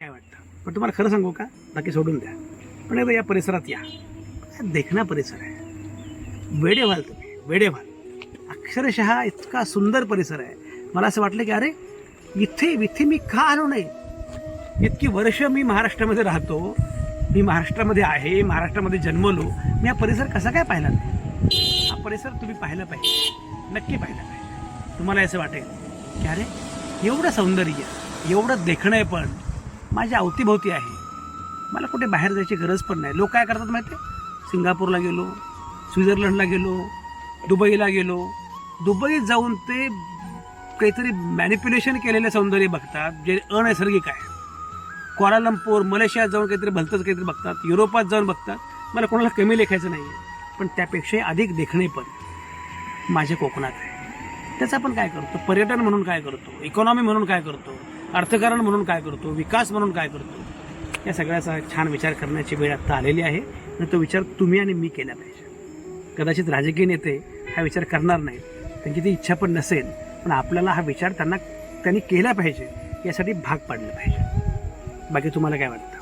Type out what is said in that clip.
काय वाटतं? पण तुम्हाला खरं सांगू का? बाकी सोडून द्या. पण एकदा या परिसरात या. देखणा परिसर आहे? वेडे व्हाल तुम्ही. वेडे व्हाल. अक्षरशः इतका सुंदर परिसर आहे. मला असं वाटलं की अरे इथे इथे मी का आलो नाही? इतकी वर्ष मी महाराष्ट्रामध्ये राहतो. मी महाराष्ट्रामध्ये आहे महाराष्ट्रामध्ये जन्मलो. मी हा परिसर कसा काय पाहिला नाही? हा परिसर तुम्ही पाहिला पाहिजे. नक्की पाहिला पाहिजे. तुम्हाला असं वाटेल की अरे एवढं सौंदर्य एवढं देखणं आहे पण माझ्या अवतीभोवती आहे. मला कुठे बाहेर जायची गरज पण नाही. लोक काय करतात माहिती आहे? सिंगापूरला गेलो स्वित्झर्लंडला गेलो दुबईला गेलो. दुबईत जाऊन ते काहीतरी मॅनिप्युलेशन केलेले सौंदर्य बघतात जे अनैसर्गिक आहे. क्वालालंपूर मलेशियात जाऊन काहीतरी भलतंच काहीतरी बघतात. युरोपात जाऊन बघतात. मला कोणाला कमी लेखायचं नाही आहे पण त्यापेक्षाही अधिक देखणे पण माझ्या कोकणात आहे. त्याचं आपण काय करतो? पर्यटन म्हणून काय करतो? इकॉनॉमी म्हणून काय करतो? अर्थकारण म्हणून काय करतो विकास म्हणून काय करतो या सगळ्याचा छान विचार करण्याची वेळ आत्ता आलेली आहे. आणि तो विचार तुम्ही आणि मी केला पाहिजे. कदाचित राजकीय नेते हा विचार करणार नाहीत त्यांची ती इच्छा पण नसेल पण आपल्याला हा विचार त्यांना त्यांनी केला पाहिजे यासाठी भाग पाडलं पाहिजे. बाकी तुम्हाला काय वाटतं?